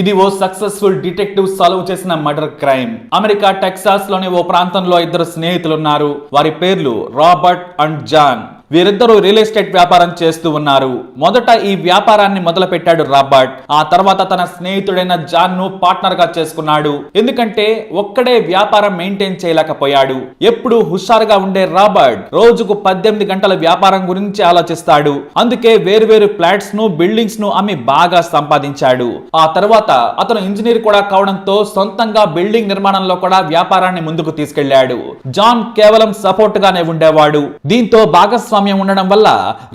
ఇది ఓ successful detective solve చేసిన మర్డర్ క్రైమ్. అమెరికా టెక్సాస్లోని ఓ ప్రాంతంలో ఇద్దరు స్నేహితులున్నారు. వారి పేర్లు రాబర్ట్ అండ్ జాన్. వీరిద్దరూ రియల్ ఎస్టేట్ వ్యాపారం చేస్తూ ఉన్నారు. మొదట ఈ వ్యాపారాన్ని మొదలుపెట్టాడు రాబర్ట్. ఆ తర్వాత తన స్నేహితుడైన జాన్ను పార్ట్నర్గా చేసుకున్నాడు. ఎందుకంటే ఒక్కడే వ్యాపారం మెయింటైన్ చేయలేకపోయాడు. ఎప్పుడు హుషారుగా ఉండే రాబర్ట్ రోజుకు పద్దెనిమిది గంటల వ్యాపారం గురించి ఆలోచిస్తాడు. అందుకే వేరువేరు ఫ్లాట్స్ను బిల్డింగ్స్ను అమ్మి బాగా సంపాదించాడు. ఆ తర్వాత అతను ఇంజనీర్ కూడా కావడంతో సొంతంగా బిల్డింగ్ నిర్మాణంలో కూడా వ్యాపారాన్ని ముందుకు తీసుకెళ్ళాడు. జాన్ కేవలం సపోర్ట్ గానే ఉండేవాడు. దీంతో భాగస్వామ్యం ఉండడం వల్ల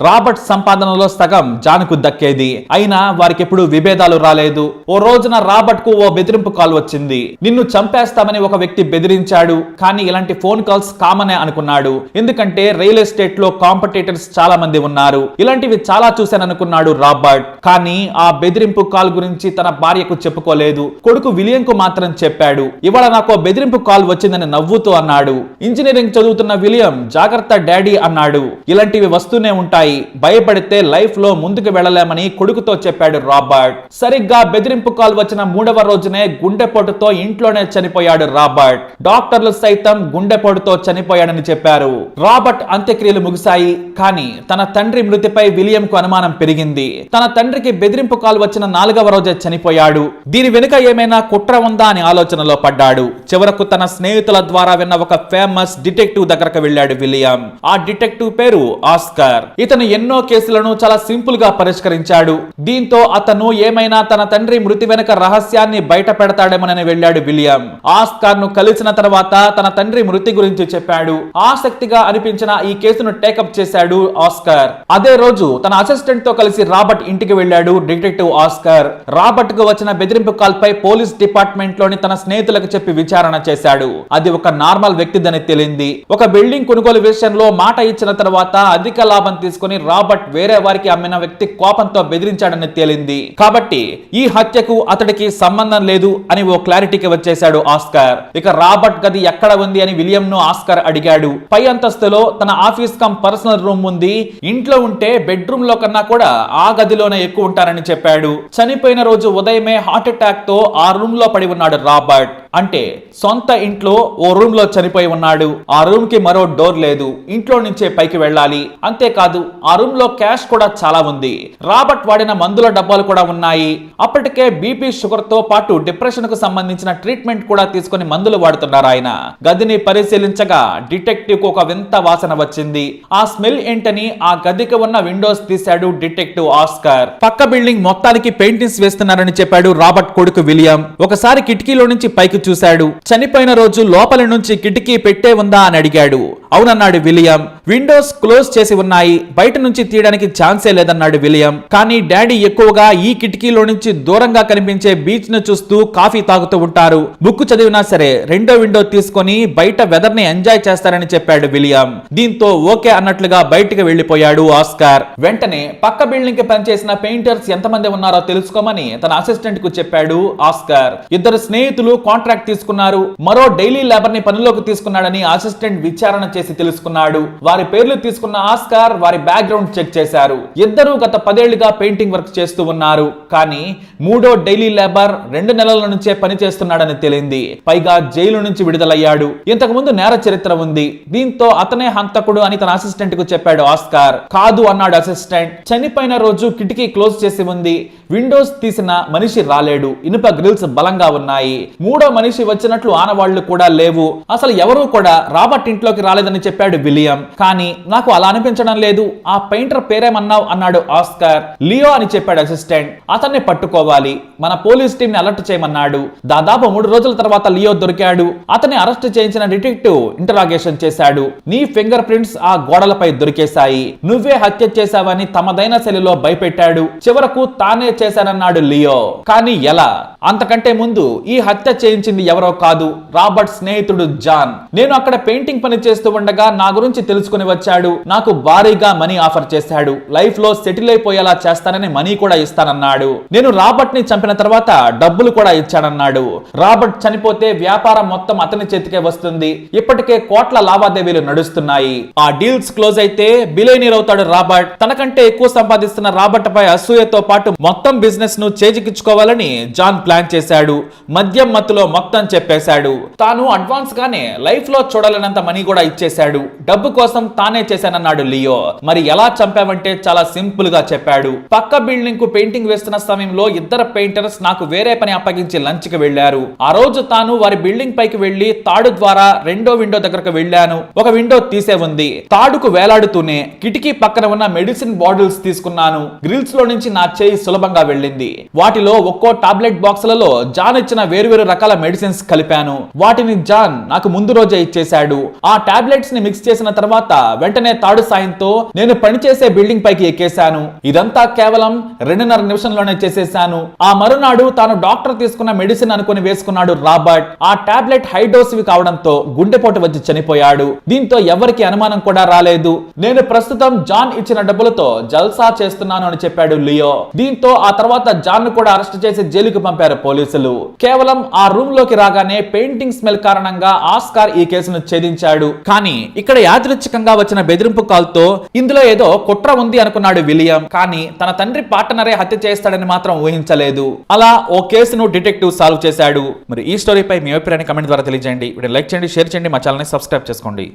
రాబర్ట్ సంపాదనలో సగం జాన్కు దక్కేది. అయినా వారికి ఎప్పుడు విభేదాలు రాలేదు. ఓ రోజున రాబర్ట్కు ఓ బెదిరింపు కాల్ వచ్చింది. నిన్ను చంపేస్తామని ఒక వ్యక్తి బెదిరించాడు. కానీ ఇలాంటి ఫోన్ కాల్స్ కామనే అనుకున్నాడు. ఎందుకంటే రియల్ ఎస్టేట్లో కాంపిటేటర్స్ చాలా మంది ఉన్నారు. ఇలాంటివి చాలా చూశాననుకున్నాడు రాబర్ట్. కానీ ఆ బెదిరింపు కాల్ గురించి తన భార్యకు చెప్పుకోలేదు. కొడుకు విలియం కు మాత్రం చెప్పాడు. ఇవాళ నాకు బెదిరింపు కాల్ వచ్చిందని నవ్వుతూ అన్నాడు. ఇంజనీరింగ్ చదువుతున్న విలియం జాగ్రత్త డాడీ అన్నాడు. ఇలాంటివి వస్తూనే ఉంటాయి. భయపడితే లైఫ్లో ముందుకు వెళ్ళలేమని కొడుకుతో చెప్పాడు రాబర్ట్. సరిగ్గా బెదిరింపు కాల్ వచ్చిన మూడవ రోజునే గుండెపోటుతో ఇంట్లోనే చనిపోయాడు రాబర్ట్. డాక్టర్లు సైతం గుండెపోటుతో చనిపోయాడని చెప్పారు. రాబర్ట్ అంత్యక్రియలు ముగిశాయి కానీ తన తండ్రి మృతిపై విలియం కు అనుమానం పెరిగింది. తన తండ్రికి బెదిరింపు కాల్ వచ్చిన నాలుగవ రోజే చనిపోయాడు. దీని వెనుక ఏమైనా కుట్ర ఉందా అని ఆలోచనలో పడ్డాడు. చివరకు తన స్నేహితుల ద్వారా విన్న ఒక ఫేమస్ డిటెక్టివ్ దగ్గరకు వెళ్ళాడు విలియం ఆ డిటెక్టివ్ పేరు ఆస్కార్. ఇతను ఎన్నో కేసులను చాలా సింపుల్గా పరిష్కరించాడు. దీంతో అతను ఏమైనా తన తండ్రి మృతి వెనుక రహస్యాన్ని బయట పెడతాడేమోనని వెళ్ళాడు విలియం. ఆస్కార్ను కలిసిన తర్వాత తన తండ్రి మృతి గురించి చెప్పాడు. ఆసక్తిగా అనిపించిన ఈ కేసును టేకప్ చేశాడు ఆస్కార్. అదే రోజు తన అసిస్టెంట్తో కలిసి రాబర్ట్ ఇంటికి వెళ్ళాడు డిటెక్టివ్ ఆస్కర్. రాబర్ట్కు వచ్చిన బెదిరింపు కాల్ పై పోలీస్ డిపార్ట్మెంట్లోని తన స్నేహితులకు చెప్పి విచారణ చేశాడు. అది ఒక నార్మల్ వ్యక్తిదని తేలింది. ఒక బిల్డింగ్ కొనుగోలు విషయంలో మాట ఇచ్చిన తర్వాత అధిక లాభం తీసుకుని రాబర్ట్ వేరే వారికి అమ్మిన వ్యక్తి కోపంతో బెదిరించాడని తేలింది. కాబట్టి ఈ హత్యకు అతడికి సంబంధం లేదు అని ఓ క్లారిటీకి వచ్చేశాడు ఆస్కర్. ఇక రాబర్ట్ గది ఎక్కడ ఉంది అని విలియం ను ఆస్కర్ అడిగాడు. పై అంతస్తులో తన ఆఫీస్ కమ్ పర్సనల్ రూమ్ ఉంది. ఇంట్లో ఉంటే బెడ్రూమ్లో కన్నా కూడా ఆ గదిలోనే ఎక్కువ ఉంటారని చెప్పాడు. చనిపోయిన రోజు ఉదయమే హార్ట్ అటాక్తో ఆ రూమ్లో పడి ఉన్నాడు రాబర్ట్. అంటే సొంత ఇంట్లో ఓ రూమ్లో చనిపోయి ఉన్నాడు. ఆ రూమ్కి మరో డోర్ లేదు. ఇంట్లో నుంచే పైకి వెళ్ళాలి. అంతేకాదు ఆ రూమ్లో క్యాష్ కూడా చాలా ఉంది. రాబర్ట్ వాడిన మందుల డబ్బాలు కూడా ఉన్నాయి. అప్పటికే బీపీ షుగర్తో పాటు డిప్రెషన్కు సంబంధించిన ట్రీట్మెంట్ కూడా తీసుకుని మందులు వాడుతున్నారు ఆయన. గదిని పరిశీలించగా డిటెక్టివ్కు ఒక వింత వాసన వచ్చింది. ఆ స్మెల్ ఏంటని ఆ గదికి ఉన్న విండోస్ తీశాడు డిటెక్టివ్ ఆస్కర్. పక్క బిల్డింగ్ మొత్తానికి పెయింటింగ్స్ వేస్తున్నారని చెప్పాడు రాబర్ట్ కొడుకు విలియం. ఒకసారి కిటికీలో నుంచి పైకి చూశాడు. చనిపోయిన రోజు లోపలి నుంచి కిటికీ పెట్టే ఉందా అని అడిగాడు. అవునన్నాడు విలియం. విండోస్ క్లోజ్ చేసి ఉన్నాయి. బయట నుంచి తీయడానికి ఛాన్సే లేదన్నాడు విలియం. కానీ డాడీ ఎక్కువగా ఈ కిటికీలో నుంచి దూరంగా కనిపించే బీచ్ను చూస్తూ కాఫీ తాగుతూ ఉంటారు. బుక్ చదివినా సరే రెండో విండో తీసుకొని బయట వెదర్ని ఎంజాయ్ చేస్తారని చెప్పాడు విలియం. దీంతో ఓకే అన్నట్లుగా బయటికి వెళ్ళిపోయాడు ఆస్కార్. వెంటనే పక్క బిల్డింగ్కి పనిచేసిన పెయింటర్స్ ఎంతమంది ఉన్నారో తెలుసుకోమని తన అసిస్టెంట్కు చెప్పాడు ఆస్కార్. ఇద్దరు స్నేహితులు కాంట్రాక్ట్ తీసుకున్నారు. మరో డైలీ లేబర్ని పనిలోకి తీసుకున్నాడని అసిస్టెంట్ విచారణ చేసి తెలుసుకున్నాడు. వారి పేర్లు తీసుకున్న ఆస్కార్ వారి బ్యాక్గ్రౌండ్ చెక్ చేశారు. ఇద్దరు గత పదేళ్ళుగా పెయింటింగ్ వర్క్ చేస్తూ ఉన్నారు. కానీ మూడో డైలీ లేబర్ రెండు నెలల నుంచే పని చేస్తున్నాడని తేలింది. పైగా జైలు నుంచి విడుదలయ్యాడు. ఇంతకు ముందు నేర చరిత్ర ఉంది. దీంతో అతనే హంతకుడు అని తన అసిస్టెంట్కు చెప్పాడు ఆస్కార్. కాదు అన్నాడు అసిస్టెంట్ చనిపోయిన రోజు కిటికీ క్లోజ్ చేసి ఉంది. విండోస్ తీసిన మనిషి రాలేడు. ఇనుప గ్రిల్స్ బలంగా ఉన్నాయి. మూడో మనిషి వచ్చినట్లు ఆనవాళ్ళు కూడా లేవు. అసలు ఎవరూ కూడా రాబర్ట్ ఇంట్లోకి రాలేదని చెప్పాడు విలియం. కానీ నాకు అలా అనిపించడం లేదు. ఆ పెయింటర్ పేరేమన్నావు? అన్నాడు ఆస్కర్. లియో అని చెప్పాడు అసిస్టెంట్. అతన్ని పట్టుకోవాలి. మన పోలీస్ టీం ని అలర్ట్ చేయమన్నాడు. దాదాపు మూడు రోజుల తర్వాత లియో దొరికాడు. అతన్ని అరెస్ట్ చేయించిన డిటెక్టివ్ ఇంటరాగేషన్ చేశాడు. నీ ఫింగర్ ప్రింట్స్ ఆ గోడలపై దొరికేశాయి. నువ్వే హత్య చేశావని తమదైన శైలిలో భయపెట్టాడు. చివరకు తానే చేశానన్నాడు లియో. కానీ ఎలా? అంతకంటే ముందు ఈ హత్య చేయించింది ఎవరో కాదు. రాబర్ట్ స్నేహితుడు జాన్. నేను అక్కడ పెయింటింగ్ పని చేస్తూ ఉండగా నా గురించి తెలుసుకుని వచ్చాడు. నాకు భారీగా మనీ ఆఫర్ చేశాడు. లైఫ్లో సెటిల్ అయిపోయేలా చేస్తానని మనీ కూడా ఇస్తానన్నాడు. నేను రాబర్ట్ని చంపిన తర్వాత డబ్బులు కూడా ఇచ్చానన్నాడు. రాబర్ట్ చనిపోతే వ్యాపారం మొత్తం అతని చేతికే వస్తుంది. ఇప్పటికే కోట్ల లావాదేవీలు నడుస్తున్నాయి. ఆ డీల్స్ క్లోజ్ అయితే బిలేనీర్ అవుతాడు రాబర్ట్. తనకంటే ఎక్కువ సంపాదిస్తున్న రాబర్ట్ పై అసూయతో పాటు మొత్తం బిజినెస్ను చేజికిచ్చుకోవాలని జాన్ ప్లాన్ చేశాడు. మద్యం మత్తులో మొత్తం చెప్పేశాడు. తాను అడ్వాన్స్ గానే లైఫ్లో చూడలేనంత మనీ కూడా చేశాడు. డబ్బు కోసం తానే చేశానన్నాడు లియో. మరి ఎలా చంపావంటే చాలా సింపుల్గా చెప్పాడు. పక్క బిల్డింగ్కు పెయింటింగ్ వేస్తున్న సమయంలో ఇద్దరు పెయింటర్స్ నాకు వేరే పని అప్పగించి లంచ్కి వెళ్ళారు ఆ రోజు తాను వారి బిల్డింగ్ పైకి వెళ్ళి తాడు ద్వారా రెండో విండో దగ్గరకు వెళ్ళాను. ఒక విండో తీసే ఉంది. తాడుకు వేలాడుతూనే కిటికీ పక్కన ఉన్న మెడిసిన్ బాటిల్స్ తీసుకున్నాను. గ్రిల్స్లో నుంచి నా చేయి సులభంగా వెళ్ళింది. వాటిలో ఒక్కో టాబ్లెట్ బాక్సులలో జాన్ ఇచ్చిన వేరువేరు రకాల మెడిసిన్స్ కలిపాను. వాటిని జాన్ నాకు ముందు రోజే ఇచ్చేశాడు. ఆ టాబ్లెట్ టాబ్లెట్స్ని మిక్స్ చేసిన తర్వాత వెంటనే తాడు సాయంతో నేను పనిచేసే బిల్డింగ్ పైకి ఎక్కేశాను. ఇదంతా కేవలం రెండున్నర నిమిషంలోనే చేసేశాను. ఆ మరునాడు తాను డాక్టర్ తీసుకున్న మెడిసిన్ అనుకుని వేసుకున్నాడు రాబర్ట్. ఆ టాబ్లెట్ హైడోసివి కావడంతో గుండెపోటు వచ్చి చనిపోయాడు. దీంతో ఎవరికి అనుమానం కూడా రాలేదు. నేను ప్రస్తుతం జాన్ ఇచ్చిన డబ్బులతో జల్సా చేస్తున్నాను అని చెప్పాడు లియో. దీంతో ఆ తర్వాత జాన్ను కూడా అరెస్ట్ చేసి జైలుకు పంపారు పోలీసులు. కేవలం ఆ రూమ్లోకి రాగానే పెయింటింగ్ స్మెల్ కారణంగా ఆస్కార్ ఈ కేసును ఛేదించాడు. కానీ ఇక్కడ యాదృచ్ఛికంగా వచ్చిన బెదిరింపు కాల్తో ఇందులో ఏదో కుట్ర ఉంది అనుకున్నాడు విలియం. కానీ తన తండ్రి పార్ట్నరే హత్య చేస్తాడని మాత్రం ఊహించలేదు. అలా ఓ కేసును డిటెక్టివ్ సాల్వ్ చేశాడు. మరి ఈ స్టోరీపై మీ అభిప్రాయాన్ని కమెంట్ ద్వారా తెలియజేయండి. వీడియో లైక్ చేయండి షేర్ చేయండి మా ఛానల్ని సబ్స్క్రైబ్ చేసుకోండి.